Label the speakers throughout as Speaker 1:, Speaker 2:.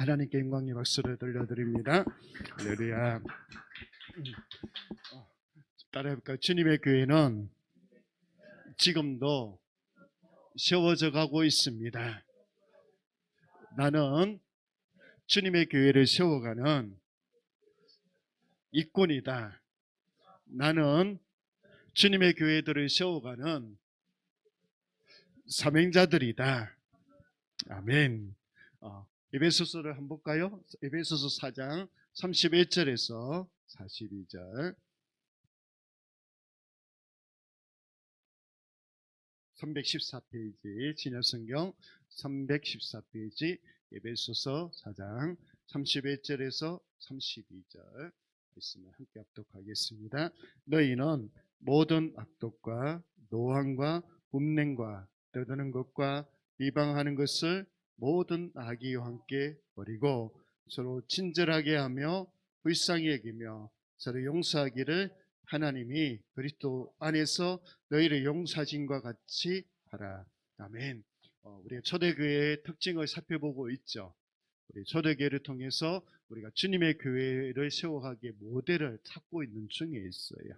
Speaker 1: 하나님께 영광의 박수를 들려드립니다. 할렐루야. 따라해볼까요? 주님의 교회는 지금도 세워져 가고 있습니다. 나는 주님의 교회를 세워가는 일꾼이다. 나는 주님의 교회들을 세워가는 사명자들이다. 아멘. 어, 에베소서를 한번 볼까요? 에베소서 4장 31절에서 42절. 314페이지 진여성경 314페이지 에베소서 4장 31절에서 32절 말씀을 함께 합독하겠습니다. 너희는 모든 악독과 노함과 분냉과 떠드는 것과 비방하는 것을 모든 악의와 함께 버리고 서로 친절하게 하며 불쌍히 여기며 서로 용서하기를 하나님이 그리스도 안에서 너희를 용사진과 같이 하라. 아멘. 어, 우리가 초대교회의 특징을 살펴보고 있죠. 우리 초대교회를 통해서 우리가 주님의 교회를 세워가기에 모델을 찾고 있는 중에 있어요.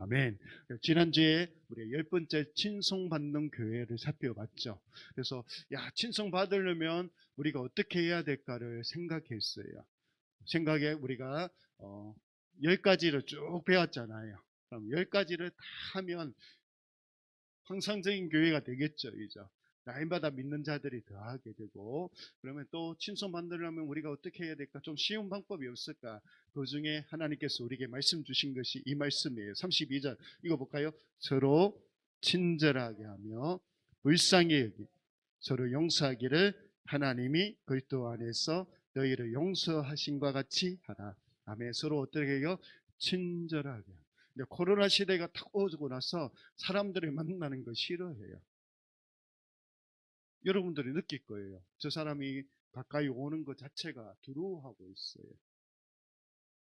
Speaker 1: 아멘. 지난주에 우리 열 번째 친송받는 교회를 살펴봤죠. 그래서 야 친송 받으려면 우리가 어떻게 해야 될까를 생각했어요. 생각에 우리가 어, 열 가지를 쭉 배웠잖아요. 그럼 열 가지를 다 하면 항상적인 교회가 되겠죠, 이죠. 나이마다 믿는 자들이 더하게 되고 그러면 또 친송 만들려면 우리가 어떻게 해야 될까? 좀 쉬운 방법이 없을까? 그 중에 하나님께서 우리에게 말씀 주신 것이 이 말씀이에요. 32절. 이거 볼까요? 서로 친절하게 하며 불쌍히 여기 서로 용서하기를 하나님이 그리스도 안에서 너희를 용서하신과 같이 하라. 아멘. 서로 어떻게 해요? 친절하게. 코로나 시대가 탁 오고 나서 사람들을 만나는 거 싫어해요 여러분들이 느낄 거예요. 저 사람이 가까이 오는 것 자체가 두려워하고 있어요.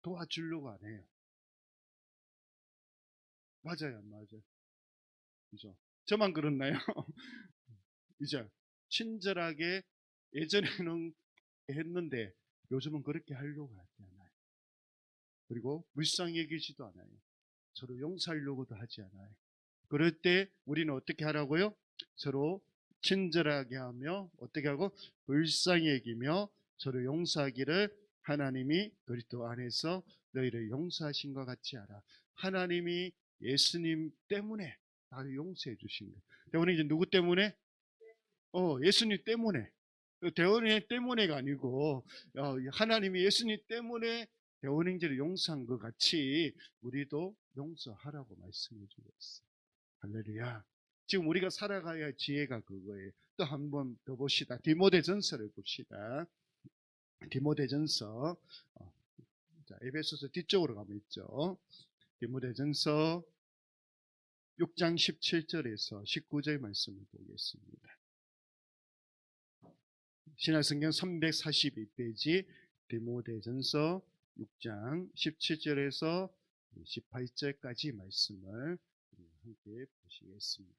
Speaker 1: 도와주려고 안 해요. 맞아요, 안 맞아요? 그죠? 저만 그렇나요? 이제 친절하게 예전에는 했는데 요즘은 그렇게 하려고 하지 않아요. 그리고 불쌍히 여기지도 않아요. 서로 용서하려고도 하지 않아요. 그럴 때 우리는 어떻게 하라고요? 서로 친절하게 하며 어떻게 하고 불쌍히 여기며 저를 용서하기를 하나님이 그리스도 안에서 너희를 용서하신 것 같이 하라. 하나님이 예수님 때문에 나를 용서해 주신 거예요. 대원이 이제 누구 때문에? 어, 예수님 때문에. 대원이 때문에가 아니고 어, 하나님이 예수님 때문에 대원행제를 용서한 것 같이 우리도 용서하라고 말씀해 주고 있어요. 할렐루야. 지금 우리가 살아가야 할 지혜가 그거예요. 또 한 번 더 봅시다. 디모데전서를 봅시다. 디모데전서 어, 자, 에베소서 뒤쪽으로 가면 있죠. 디모데전서 6장 17절에서 19절 말씀을 보겠습니다. 신화성경 342페이지 디모데전서 6장 17절에서 18절까지 말씀을 함께 보시겠습니다.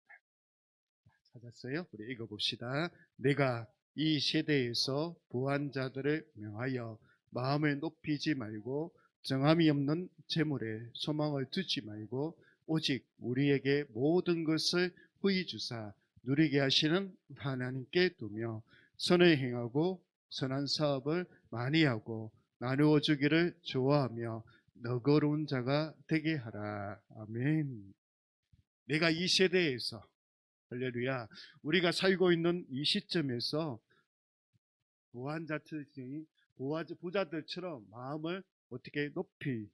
Speaker 1: 찾았어요? 우리 읽어봅시다. 내가 이 세대에서 부한 자들을 명하여 마음을 높이지 말고 정함이 없는 재물에 소망을 두지 말고 오직 우리에게 모든 것을 후히 주사 누리게 하시는 하나님께 두며 선을 행하고 선한 사업을 많이 하고 나누어 주기를 좋아하며 너거로운 자가 되게 하라. 아멘. 내가 이 세대에서 할렐루야. 우리가 살고 있는 이 시점에서 보안자들이 부자들처럼 마음을 어떻게 높이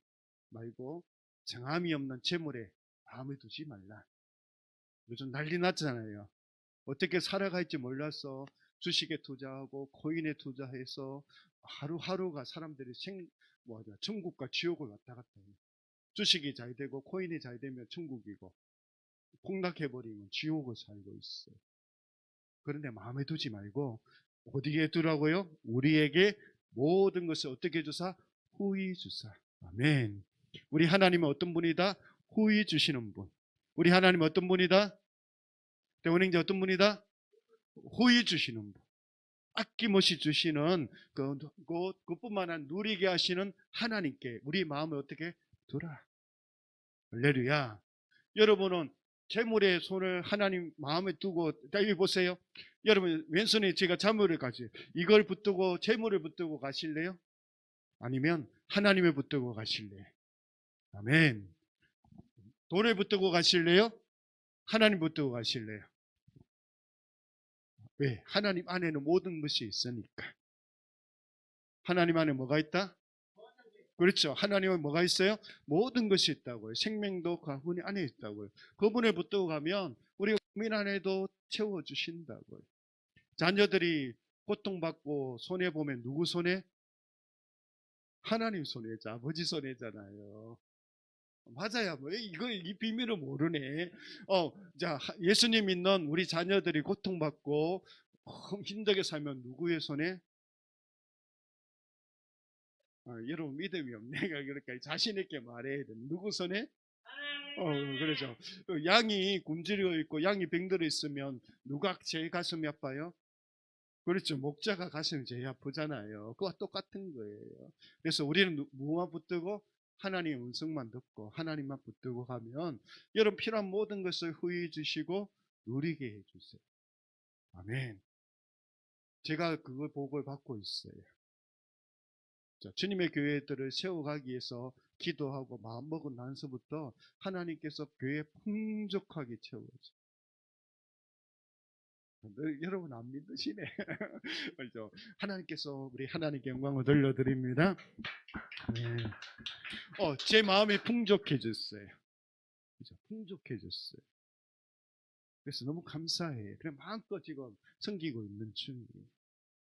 Speaker 1: 말고 정함이 없는 재물에 마음을 두지 말라. 요즘 난리 났잖아요. 어떻게 살아갈지 몰라서 주식에 투자하고 코인에 투자해서 하루하루가 사람들이 생, 뭐냐, 천국과 지옥을 왔다 갔다 해요. 주식이 잘 되고 코인이 잘 되면 천국이고 폭락해버리면 지옥을 살고 있어요. 그런데 마음에 두지 말고 어디에 두라고요? 우리에게 모든 것을 어떻게 주사? 후히 주사. 아멘. 우리 하나님은 어떤 분이다? 후히 주시는 분. 우리 하나님은 어떤 분이다? 대원행자 어떤 분이다? 후히 주시는 분. 아낌없이 주시는 그, 그, 그뿐만 아니라 누리게 하시는 하나님께 우리 마음을 어떻게 두라. 할렐루야. 여러분은 재물의 손을 하나님 마음에 두고 자, 여기 보세요. 여러분 왼손에 제가 자물을 가지 이걸 붙들고 재물을 붙들고 가실래요? 아니면 하나님을 붙들고 가실래요? 아멘. 돈을 붙들고 가실래요? 하나님 붙들고 가실래요? 왜? 하나님 안에는 모든 것이 있으니까. 하나님 안에 뭐가 있다? 그렇죠. 하나님은 뭐가 있어요? 모든 것이 있다고요. 생명도 그분 안에 있다고요. 그분을 붙들고 가면 우리 국민 안에도 채워주신다고요. 자녀들이 고통받고 손해보면 누구 손해? 하나님 손해죠. 아버지 손해잖아요. 맞아요. 뭐 이거 이 비밀을 모르네. 어, 자 예수님 믿는 우리 자녀들이 고통받고 힘들게 살면 누구의 손에? 아, 여러분 믿음이 없네. 그러니까 자신 있게 말해야 돼. 누구 손에? 어, 그렇죠. 그 양이 굶주려 있고 양이 병들어 있으면 누가 제일 가슴이 아파요? 그렇죠. 목자가 가슴이 제일 아프잖아요. 그와 똑같은 거예요. 그래서 우리는 누- 무엇만 붙들고 하나님의 음성만 듣고 하나님만 붙들고 가면 여러분 필요한 모든 것을 후히 주시고 누리게 해주세요. 아멘. 제가 그걸 복을 받고 있어요. 자, 주님의 교회들을 세워가기 위해서 기도하고 마음먹은 난서부터 하나님께서 교회 풍족하게. 늘 여러분 안 믿으시네. 그렇죠? 하나님께서 우리 하나님께 영광을 돌려드립니다. 네. 어, 제 마음이 풍족해졌어요. 그죠? 풍족해졌어요. 그래서 너무 감사해. 그래 마음껏 지금 섬기고 있는 중이에요.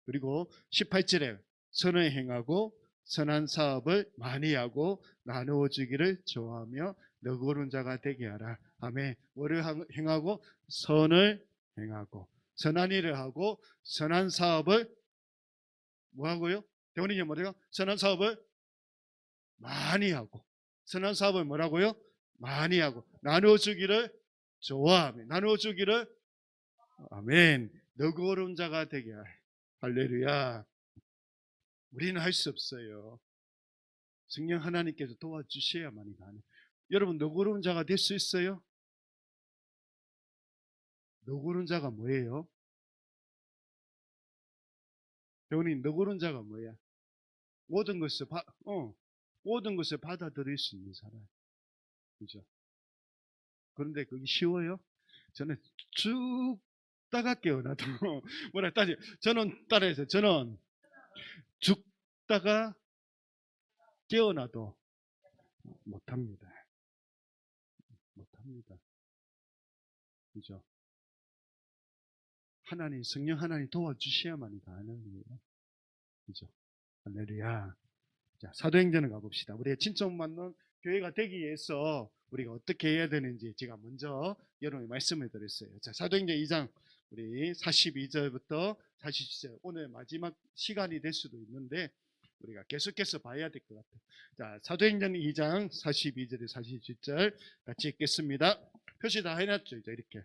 Speaker 1: 그리고 18절에 선을 행하고 선한 사업을 많이 하고 나누어 주기를 좋아하며 너그러운 자가 되게 하라. 아멘. 하- 행하고 선을 행하고 선한 일을 하고 선한 사업을 뭐 하고요? 대원이님 뭐래요? 선한 사업을 많이 하고 선한 사업을 뭐라고요? 많이 하고 나누어 주기를 좋아하며 나누어 주기를 아멘. 너그러운 자가 되게 하라. 할렐루야. 우리는 할 수 없어요. 성령 하나님께서 도와주셔야만이 가능. 여러분 너그러운 자가 될 수 있어요? 너그러운 자가 뭐예요? 배우님 너그러운 자가 뭐야? 모든 것을 바, 어, 모든 것을 받아들일 수 있는 사람. 그죠? 그런데 그게 쉬워요? 저는 쭉 따가 깨어나도 뭐라 따지? 저는 따라해서 저는 죽다가 깨어나도 못합니다. 못합니다. 그죠? 하나님, 성령 하나님 도와주셔야만이 가능해요. 그죠? 할렐루야. 자, 사도행전을 가봅시다. 우리의 친척 맞는 교회가 되기 위해서 우리가 어떻게 해야 되는지 제가 먼저 여러분이 말씀을 드렸어요. 자, 사도행전 2장 우리 42절부터 47절 오늘 마지막 시간이 될 수도 있는데 우리가 계속해서 봐야 될 것 같아요. 자, 사도행전 2장 42절에 47절 같이 읽겠습니다. 표시 다 해놨죠, 이제 이렇게.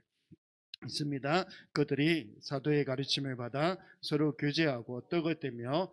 Speaker 1: 있습니다. 그들이 사도의 가르침을 받아 서로 교제하고 떡을 떼며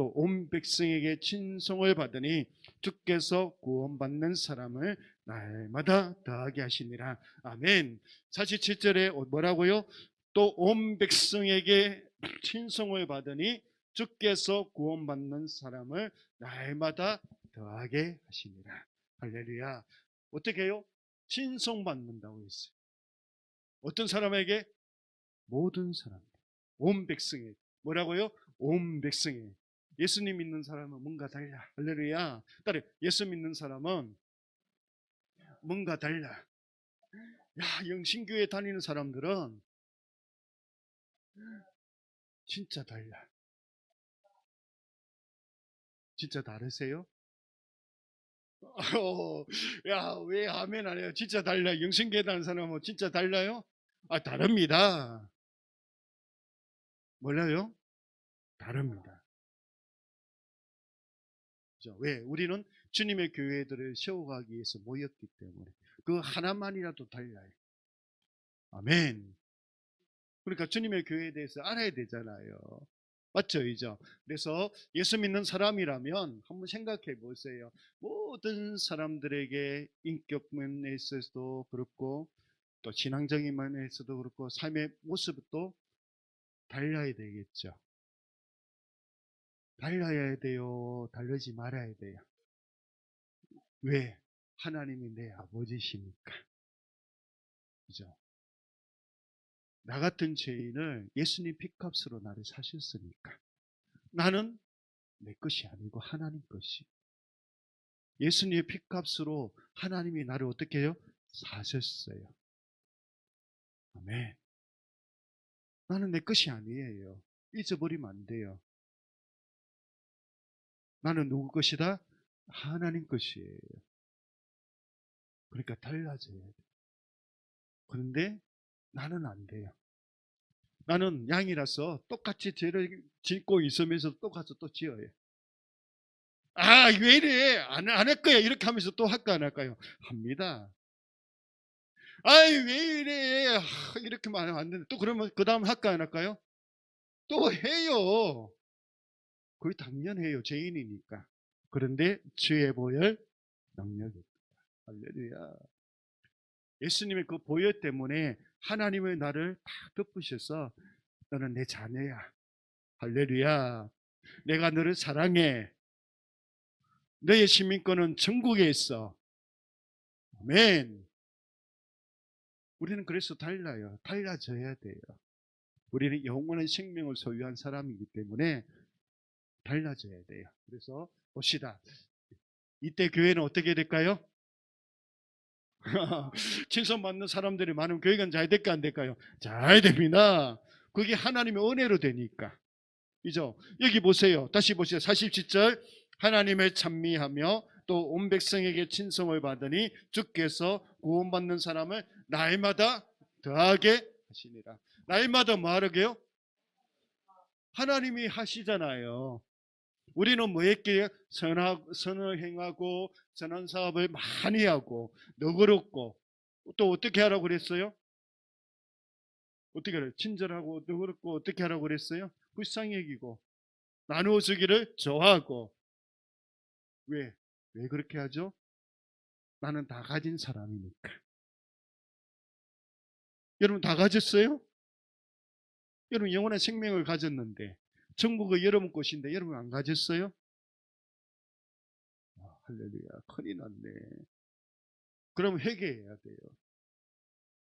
Speaker 1: 또 온 백성에게 친송을 받으니 주께서 구원받는 사람을 날마다 더하게 하시니라. 아멘. 47절에 뭐라고요? 또 온 백성에게 친송을 받으니 주께서 구원받는 사람을 날마다 더하게 하시니라. 할렐루야. 어떻게 해요? 친송받는다고 했어요. 어떤 사람에게? 모든 사람. 온 백성에. 뭐라고요? 온 백성에. 예수님 믿는 사람은 뭔가 달라. 할렐루야. 딸이 예수 믿는 사람은 뭔가 달라. 야, 영신교회 다니는 사람들은 진짜 달라. 진짜 다르세요? 어, 야, 왜 아멘 안 해요? 진짜 달라요. 영신계단 사람은 진짜 달라요? 아, 다릅니다. 몰라요? 다릅니다. 그죠? 왜? 우리는 주님의 교회들을 세워가기 위해서 모였기 때문에 그 하나만이라도 달라요. 아멘. 그러니까 주님의 교회에 대해서 알아야 되잖아요. 맞죠, 이죠? 그래서 예수 믿는 사람이라면 한번 생각해 보세요. 모든 사람들에게 인격 면에서도 그렇고 또 신앙적인 면에서도 그렇고 삶의 모습도 달라야 되겠죠. 달라야 돼요. 다르지 말아야 돼요. 왜? 하나님이 내 아버지시니까. 그죠? 나 같은 죄인을 예수님 핏값으로 나를 사셨으니까. 나는 내 것이 아니고 하나님 것이. 예수님의 핏값으로 하나님이 나를 어떻게 해요? 사셨어요. 아멘. 나는 내 것이 아니에요. 잊어버리면 안 돼요. 나는 누구 것이다? 하나님 것이에요. 그러니까 달라져야 돼. 그런데 나는 안 돼요. 나는 양이라서 똑같이 죄를 짓고 있으면서 똑같이 또 지어요. 아, 왜 이래? 안, 안 할 거야. 이렇게 하면서 또 할까, 안 할까요? 합니다. 아이, 왜 이래? 아, 이렇게 말하면 안 되는데. 또 그러면 그 다음 할까, 안 할까요? 또 해요. 거의 당연해요. 죄인이니까. 그런데 주의 보혈 능력이 있다. 할렐루야. 예수님의 그 보혈 때문에 하나님의 나를 다 덮으셔서 너는 내 자녀야. 할렐루야. 내가 너를 사랑해. 너의 시민권은 천국에 있어. 아멘. 우리는 그래서 달라요. 달라져야 돼요. 우리는 영원한 생명을 소유한 사람이기 때문에 달라져야 돼요. 그래서 봅시다. 이때 교회는 어떻게 될까요? 칭송받는 사람들이 많으면 교회가 잘 될까 안 될까요? 잘 됩니다. 그게 하나님의 은혜로 되니까. 이죠? 여기 보세요. 다시 보세요. 47절. 하나님을 찬미하며 또 온 백성에게 친성을 받으니 주께서 구원받는 사람을 날마다 더하게 하시니라. 날마다 뭐 하게요? 하나님이 하시잖아요. 우리는 뭐 했기에 선하, 선을 행하고 선한 사업을 많이 하고 너그럽고 또 어떻게 하라고 그랬어요? 어떻게 하라고 친절하고 너그럽고 어떻게 하라고 그랬어요? 불쌍히 여기고 나누어 주기를 좋아하고 왜? 왜 그렇게 하죠? 나는 다 가진 사람이니까 여러분 다 가졌어요? 여러분 영원한 생명을 가졌는데 전국은 여러분 것인데 여러분 안 가졌어요? 아, 할렐루야. 큰일 났네. 그럼 회개해야 돼요.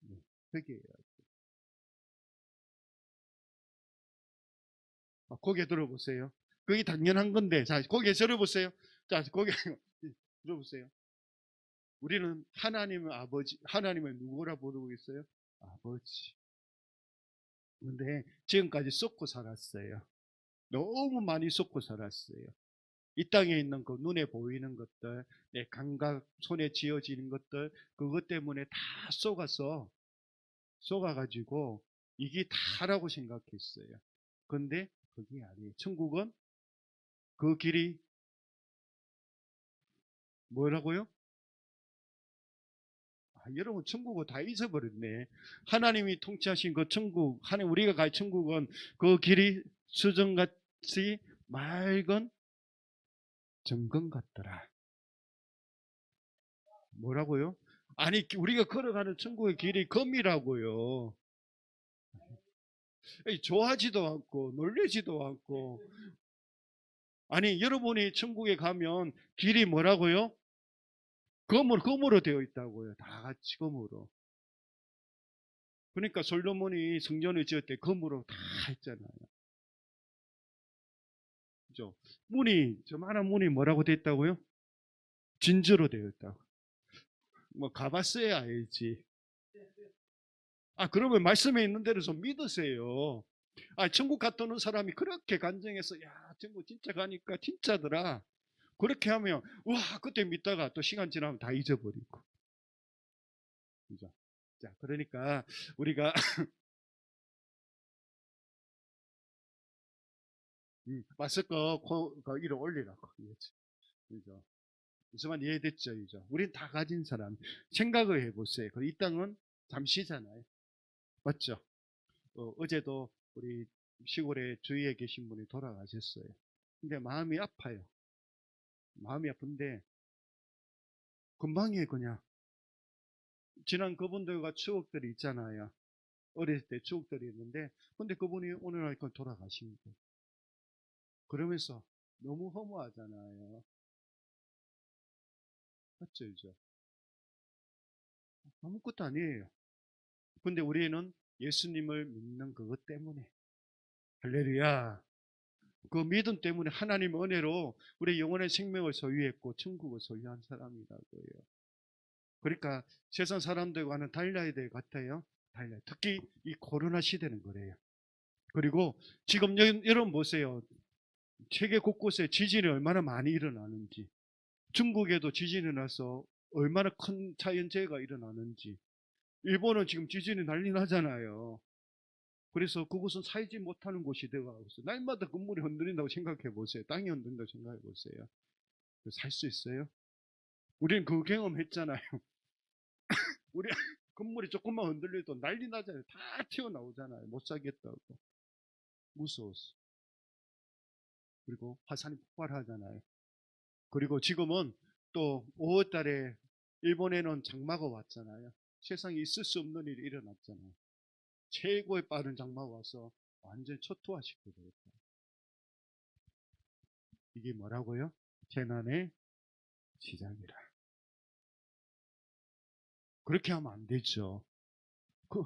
Speaker 1: 네, 회개해야 돼요. 아, 고개 들어보세요. 그게 당연한 건데 자 고개 들어보세요. 자 고개 들어보세요. 우리는 하나님의 아버지 하나님을 누구라 부르고 있어요? 아버지. 근데 지금까지 쏟고 살았어요 너무 많이 쏟고 살았어요. 이 땅에 있는 그 눈에 보이는 것들, 내 감각, 손에 쥐어지는 것들, 그것 때문에 다 쏘가서, 쏘가가지고, 이게 다라고 생각했어요. 근데 그게 아니에요. 천국은 그 길이 뭐라고요? 아, 여러분 천국을 다 잊어버렸네. 하나님이 통치하신 그 천국, 하나님 우리가 갈 천국은 그 길이 수정같 이 맑은 정금 같더라. 뭐라고요? 아니 우리가 걸어가는 천국의 길이 금이라고요. 좋아하지도 않고 놀래지도 않고 아니 여러분이 천국에 가면 길이 뭐라고요? 금으로 금으로 되어 있다고요. 다 같이 금으로. 그러니까 솔로몬이 성전을 지을 때 금으로 다 했잖아요. 그죠? 문이 저만한 문이 뭐라고 되어 있다고요? 진주로 되어 있다고. 뭐 가봤어야 알지. 아 그러면 말씀에 있는 대로 좀 믿으세요. 아 천국 갔다 오는 사람이 그렇게 간증해서 야 천국 진짜 가니까 진짜더라. 그렇게 하면 와 그때 믿다가 또 시간 지나면 다 잊어버리고 그죠? 자 그러니까 우리가 음, 마스크 코, 그 위로 올리라고 그렇지. 그죠? 무슨 말 이해됐죠, 이죠? 우린 다 가진 사람. 생각을 해보세요. 그이 땅은 잠시잖아요. 맞죠? 어, 제도 우리 시골에 주위에 계신 분이 돌아가셨어요. 근데 마음이 아파요. 마음이 아픈데 금방이에요, 그냥. 지난 그분들과 추억들이 있잖아요. 어렸을 때 추억들이 있는데, 근데 그분이 오늘 날 돌아가신 거예요. 그러면서 너무 허무하잖아요. 이죠? 아무것도 아니에요. 근데 우리는 예수님을 믿는 그것 때문에. 할렐루야. 그 믿음 때문에 하나님 은혜로 우리 영혼의 생명을 소유했고 천국을 소유한 사람이라고요. 그러니까 세상 사람들과는 달라야 될 것 같아요. 달라요. 특히 이 코로나 시대는 그래요. 그리고 지금 여- 여러분 보세요. 세계 곳곳에 지진이 얼마나 많이 일어나는지. 중국에도 지진이 나서 얼마나 큰 자연재해가 일어나는지. 일본은 지금 지진이 난리 나잖아요. 그래서 그곳은 살지 못하는 곳이 되어가고 있어요. 날마다 건물이 흔들린다고 생각해 보세요. 땅이 흔들린다고 생각해 보세요. 살 수 있어요? 우리는 그 경험했잖아요. 우리 건물이 조금만 흔들려도 난리 나잖아요. 다 튀어나오잖아요. 못 살겠다고. 무서웠어. 그리고 화산이 폭발하잖아요. 그리고 지금은 또 5월 달에 일본에는 장마가 왔잖아요. 세상에 있을 수 없는 일이 일어났잖아요. 최고의 빠른 장마가 와서 완전 초토화시켜 버렸다. 이게 뭐라고요? 재난의 시작이라. 그렇게 하면 안 되죠. 그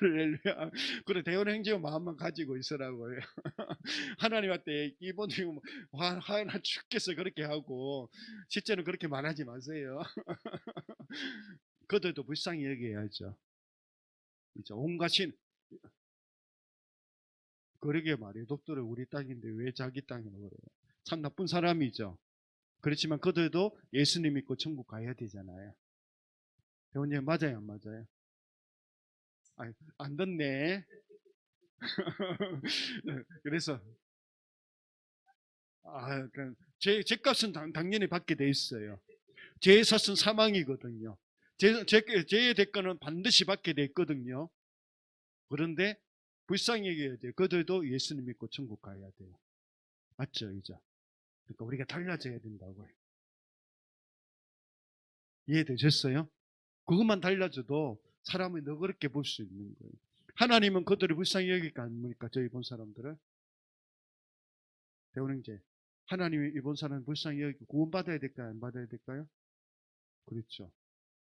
Speaker 1: 할렐루야. 그래 대원 행제의 마음만 가지고 있으라고요. 하나님한테 이번 지금 화 화나 죽겠어 그렇게 하고 실제는 그렇게 말하지 마세요. 그들도 불쌍히 여겨야죠. 그죠? 온갖 신 그러게 말이에요. 독도를 우리 땅인데 왜 자기 땅이라고 그래요? 참 나쁜 사람이죠. 그렇지만 그들도 예수님 믿고 천국 가야 되잖아요. 배우님 맞아요, 안 맞아요? 아니, 안 듣네. 그래서 아, 그 제, 제 값은 당, 당연히 받게 돼 있어요. 제 샀은 사망이거든요. 제, 제, 제 대가는 반드시 받게 돼 있거든요. 그런데 불쌍히 여겨야 돼요. 그들도 예수님 믿고 천국 가야 돼요. 맞죠, 이제? 그러니까 우리가 달라져야 된다고요. 이해되셨어요? 그것만 달라져도 사람이 너그럽게 볼 수 있는 거예요. 하나님은 그들을 불쌍히 여기까 아닙니까? 저 일본 사람들을. 대원행제. 하나님이 일본 사람 불쌍히 여기고 구원받아야 될까요? 안 받아야 될까요? 그렇죠.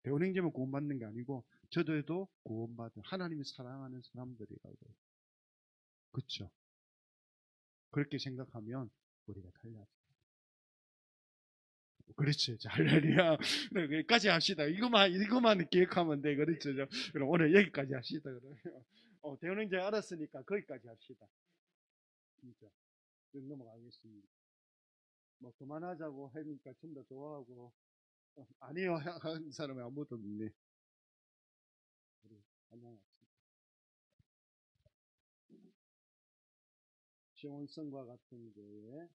Speaker 1: 대원행제만 구원받는 게 아니고 저들도 구원받은 하나님이 사랑하는 사람들이라고요. 그렇죠. 그렇게 생각하면 우리가 달라져. 자, 할렐루야. 네, 여기까지 합시다. 이거만, 이거만 기억하면 돼. 그렇죠. 자, 그럼 오늘 여기까지 합시다. 그러면. 어, 대원행제 알았으니까 거기까지 합시다. 진짜. 좀 넘어가겠습니다. 뭐, 그만하자고 하니까 좀 더 좋아하고, 어, 아니요. 하는 사람이 아무도 없네. 우리 안녕하십니까. 지원성과 같은 교회